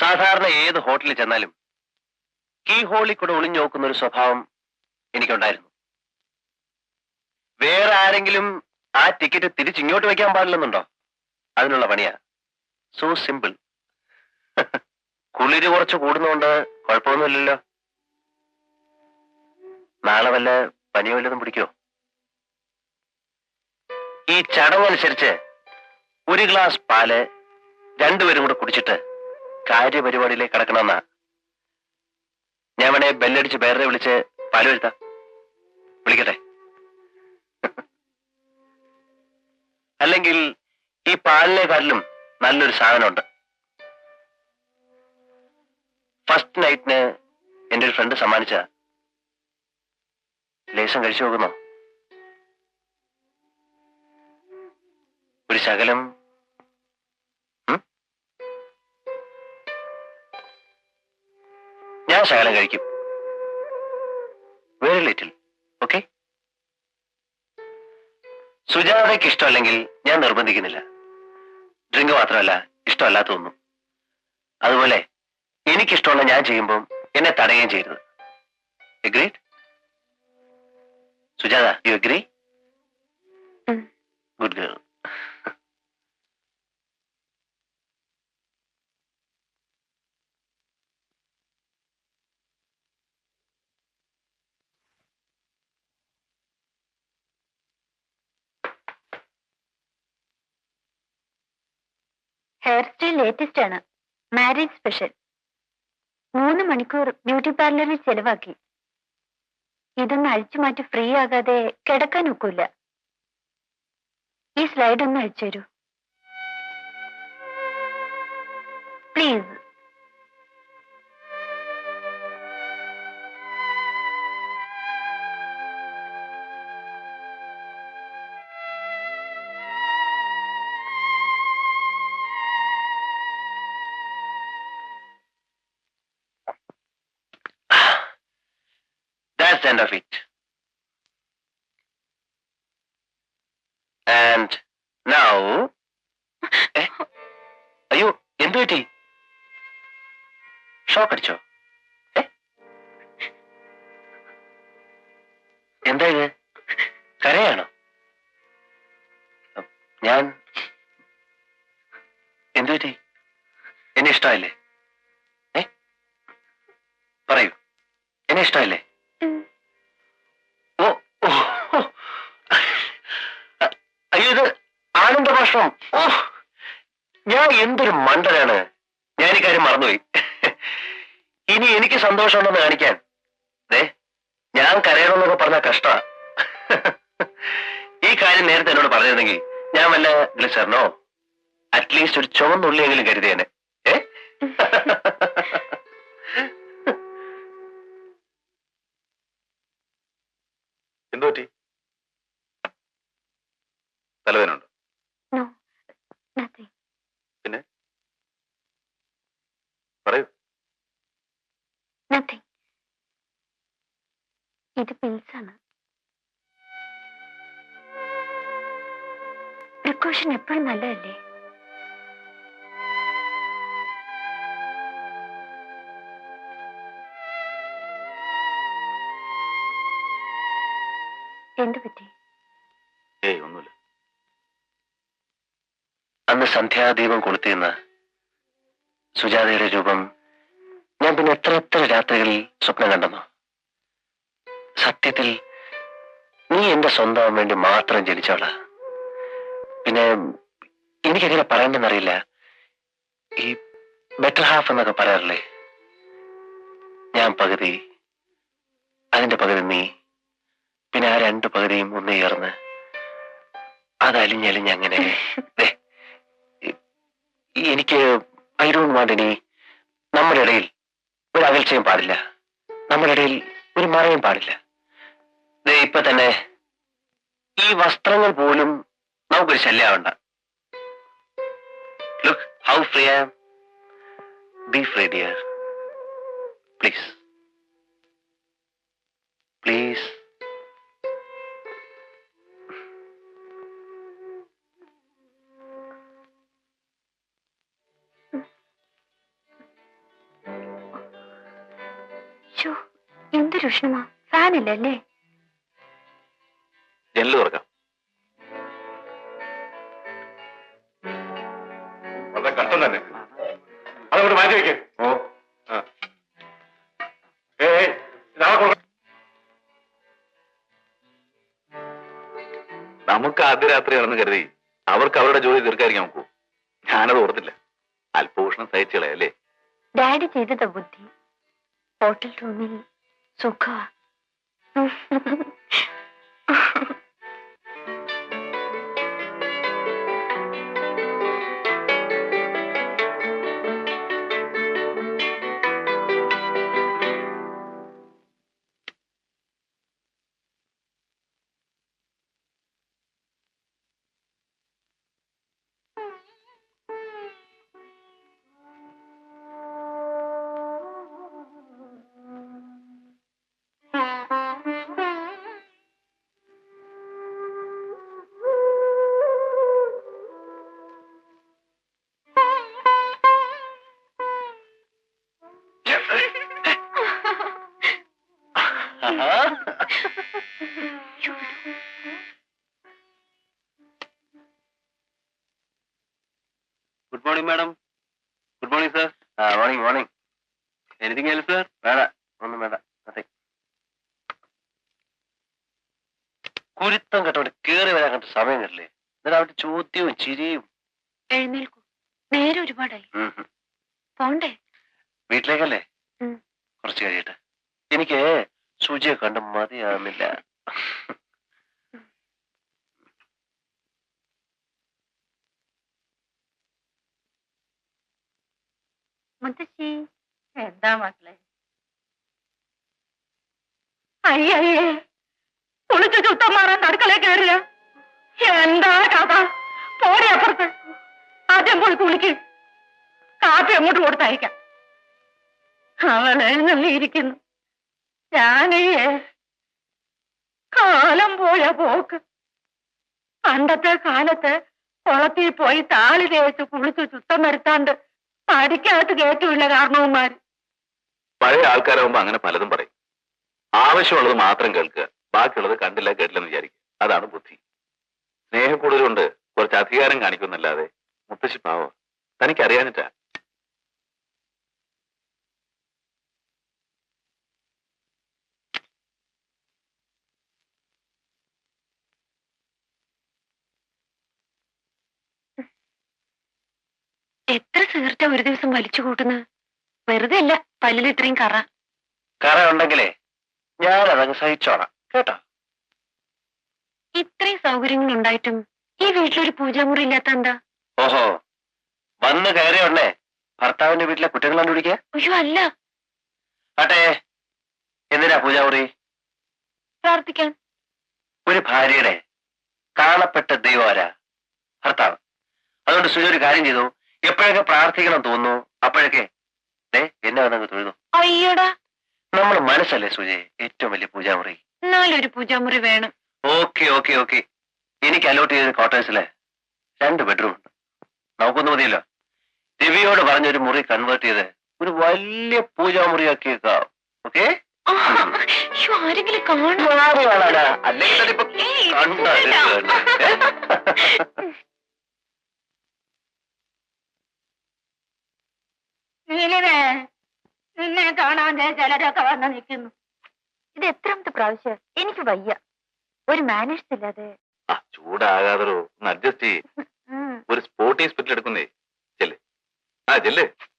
സാധാരണ ഏത് ഹോട്ടലിൽ ചെന്നാലും കീ ഹോളിൽ കൂടെ ഒളിഞ്ഞു നോക്കുന്ന ഒരു സ്വഭാവം എനിക്കുണ്ടായിരുന്നു. വേറെ ആരെങ്കിലും ആ ടിക്കറ്റ് തിരിച്ചിങ്ങോട്ട് വെക്കാൻ പാടില്ലെന്നുണ്ടോ? അതിനുള്ള പണിയാ. സോ സിമ്പിൾ കുളിര് കുറച്ച് കൂടുന്നോണ്ട് കുഴപ്പമൊന്നുമില്ലല്ലോ. നാളെ വല്ല പനിയോ വല്ലതും പിടിക്കോ ഈ ചടങ്ങനുസരിച്ച് ഒരു ഗ്ലാസ് പാൽ രണ്ടുപേരും കൂടെ കുടിച്ചിട്ട് കാര്യപരിപാടിയിലേക്ക് കടക്കണമെന്നാ. ഞാൻ വേണേ ബെല്ലടിച്ച് വേറെ വിളിച്ച് പാൽ വരുത്താം. വിളിക്കട്ടെ. അല്ലെങ്കിൽ ഈ പാലിനെക്കാട്ടിലും നല്ലൊരു സാധനമുണ്ട്. ഫസ്റ്റ് നൈറ്റിന് എന്റെ ഒരു ഫ്രണ്ട് സമ്മാനിച്ച ലേശം കഴിച്ചു നോക്കുന്നോ. ഒരു ശകലം ഞാൻ ശകലം കഴിക്കും. വെരി ലിറ്റിൽ ഓക്കെ സുജാതയ്ക്ക് ഇഷ്ടമല്ലെങ്കിൽ ഞാൻ നിർബന്ധിക്കുന്നില്ല. ഡ്രിങ്ക് മാത്രമല്ല ഇഷ്ടമല്ലാത്തൊന്നും അതുപോലെ എനിക്കിഷ്ടമുള്ള ഞാൻ ചെയ്യുമ്പോൾ എന്നെ തടയുകയും ചെയ്യരുത്. Agreed Sujatha you agree good girl hair style latest ആണ്. മാരേജ് സ്പെഷ്യൽ മൂന്ന് മണിക്കൂർ ബ്യൂട്ടി പാർലറിൽ ചെലവാക്കി. ഇതൊന്ന് അഴിച്ചു മാറ്റി ഫ്രീ ആകാതെ കിടക്കാൻ ഒക്കില്ല. ഈ സ്ലൈഡ് ഒന്ന് അഴിച്ചു തരൂ. That's the end of it. And now, eh? അയ്യോ എന്തു പറ്റി ഷോക്ക് അടിച്ചോ ഏ? എന്താ ഇത് ഓ ഞാൻ എന്തൊരു മണ്ടനാണ്. ഞാൻ ഈ കാര്യം മറന്നുപോയി. ഇനി എനിക്ക് സന്തോഷമുണ്ടെന്ന് കാണിക്കാൻ. ദേ ഞാൻ കരയണമെന്നൊക്കെ പറഞ്ഞ കഷ്ട ഈ കാര്യം നേരത്തെ എന്നോട് പറഞ്ഞിരുന്നെങ്കിൽ ഞാൻ വല്ല ഗ്ലിസറിനോ അറ്റ്ലീസ്റ്റ് ഒരു ചുവന്നുള്ളിയെങ്കിലും കരുതിയേനെ. ഏ എന്തു പറ്റി തലവേനുണ്ടോ നോ നത്തിങ് പിന്നെ പറയൂ നത്തിങ് ഇത് പിൽസ് ആണ് പ്രിക്കോഷൻ എപ്പോഴും നല്ലതല്ലേ? അന്ന് സന്ധ്യാദീപം കൊളുത്തിയെന്ന് സുജാതയുടെ രൂപം ഞാൻ പിന്നെ എത്ര എത്ര രാത്രികളിൽ സ്വപ്നം കണ്ടെന്നോ? സത്യത്തിൽ നീ എന്റെ സ്വന്തം വേണ്ടി മാത്രം ജനിച്ചോളാ പിന്നെ എനിക്കെങ്ങനെ പറയണ്ടെന്നറിയില്ല. ഈ ബെറ്റർ ഹാഫ് എന്നൊക്കെ പറയാറില്ലേ? ഞാൻ പകുതി അതിന്റെ പകുതി നീ പിന്നെ ആ രണ്ട് പകുതിയും ഒന്ന് ചേർന്ന് അതലിഞ്ഞലിഞ്ഞങ്ങനെ അങ്ങനെ. എനിക്ക് ഐ ഡോണ്ട് വാണ്ട് നമ്മുടെ ഇടയിൽ ഒരു അകൽച്ചയും പാടില്ല. നമ്മുടെ ഇടയിൽ ഒരു മറയും പാടില്ല. ഇപ്പൊ തന്നെ ഈ വസ്ത്രങ്ങൾ പോലും നമുക്കൊരു ശല്യമാവണ്ട look how free I be free dear please please ശ്ശോ, എന്തൊരു ഉഷ്ണമാ ഫാനില്ലല്ലേ ജനൽ തുറക്കാം. വളരെ കഷ്ടം തന്നെ. അതങ്ങോട്ട് മാറ്റി വെക്ക്. ഓ. ഏ നാളെ കൊടുക്കാം. നമുക്ക് ആദ്യ രാത്രി രാത്രിയാണെന്ന് കരുതി അവർക്ക് അവരുടെ ജോലി തീർക്കാതിരിക്കാൻ നോക്കൂ. ഞാനത് ഓർത്തില്ല. അല്പഭൂഷണം സഹിച്ചുകളെ അല്ലേ? ഡാഡി ചെയ്തതാ ബുദ്ധി. ഹോട്ടൽ റൂമിൽ സുഖമാ ഗുഡ് കുരുത്തം കേട്ടോണ്ട് കേറി വരാൻ കണ്ട സമയം കണ്ടില്ലേ? എന്നിട്ട് അവിടെ ചോദ്യവും ചിരിയും. എഴുന്നേൽക്കൂ. നേരെ ഒരുപാടായി. പോണ്ടേ? വീട്ടിലേക്കല്ലേ? കുറച്ച് കഴിയട്ടെ. എനിക്ക് സൂചിയെ കണ്ട് മതിയാവുന്നില്ല. മുത്തശ്ശി എന്താ മക്കളെ? അയ്യയ്യേ. കുളിച്ച് ചുത്തം മാറാൻ അടുക്കള കയറില്ല. എന്താ കഥ? പോരെ അപ്പുറത്ത്. ആദ്യം പോയി കുളിക്ക്. കാപ്പി അങ്ങോട്ട് കൊടുത്തയക്കാം. അവൾ എഴുന്നള്ളിയിരിക്കുന്നു. ഞാനേ കാലം പോയ പോക്ക്. പണ്ടത്തെ കാലത്ത് കുളത്തിൽ പോയി താളി തേച്ച് കുളിച്ച് ചുത്തം വരുത്താണ്ട് പഠിക്കാത്ത കേട്ടുമില്ല കാരണവന്മാര്. പഴയ ആൾക്കാരാകുമ്പോ അങ്ങനെ പലതും പറയും. ആവശ്യമുള്ളത് മാത്രം കേൾക്കുക. ബാക്കിയുള്ളത് കണ്ടില്ല കേട്ടില്ലെന്ന് വിചാരിക്കും. അതാണ് ബുദ്ധി. സ്നേഹം കൂടുതലുണ്ട്. കുറച്ച് അധികാരം കാണിക്കുന്നല്ലാതെ മുത്തശ്ശി പാവ. തനിക്ക് അറിയാനിട്ടാ എത്ര സിഗരറ്റാ ഒരു ദിവസം വലിച്ചു കൂട്ടുന്നത് വെറുതെ അല്ല പല്ലിൽ ഇത്രയും കറ. കറ ഉണ്ടെങ്കിലേ ഞാൻ അതങ്ങ് സഹിച്ചോളാം. കേട്ടോ? ഇത്രയും സൗകര്യങ്ങൾ ഉണ്ടായിട്ടും ഈ വീട്ടിലൊരു പൂജാമുറി ഇല്ലാത്ത എന്താ? ഓഹോ. വന്ന് കയറിയ ഉടനെ ഭർത്താവിന്റെ വീട്ടിലെ കുറ്റങ്ങൾ കണ്ടുപിടിക്കുക? അയ്യോ അല്ല. ആട്ടെ എന്തിനാ പൂജാമുറി? പ്രാർത്ഥിക്കാൻ. ഒരു ഭാര്യയുടെ കാണപ്പെട്ട ദൈവം ആരാ? ഭർത്താവ്. അതുകൊണ്ട് സുജ ഒരു കാര്യം ചെയ്തു. എപ്പോഴൊക്കെ പ്രാർത്ഥിക്കണം തോന്നുന്നു അപ്പോഴൊക്കെ എന്നെ വന്നങ്ങ് തൊഴുതു. അയ്യോടാ. നമ്മൾ മനസ്സല്ലേ സുജയെ? ഏറ്റവും വലിയ പൂജാമുറി. എന്നാലൊരു പൂജാമുറി വേണം. Okay okay okay. എനിക്ക് അലോട്ട് ചെയ്ത ക്വാർട്ടേഴ്സിലെ രണ്ട് ബെഡ്റൂം ഉണ്ട്. നമുക്കൊന്നും മതിയല്ലോ. രവിയോട് പറഞ്ഞൊരു മുറി കൺവേർട്ട് ചെയ്ത് ഒരു വലിയ പൂജാമുറിയാക്കിയേക്കാം. ഓക്കെ? ആരെങ്കിലും നിന്നെ കാണാൻ ചിലരൊക്കെ വന്ന് നിൽക്കുന്നു. ഇത് എത്രാമത്തെ പ്രാവശ്യം? എനിക്ക് വയ്യ. ഒരു മാനേഴ്സ് ഇല്ലാതെ ചൂടാകാതോ അഡ്ജസ്റ്റ് ചെയ്യ് ഒരു സ്പോർട്ടി ഹോസ്പിറ്റൽ എടുക്കുന്നേ. ചെല്ലേ. ആ ചെല്ല്.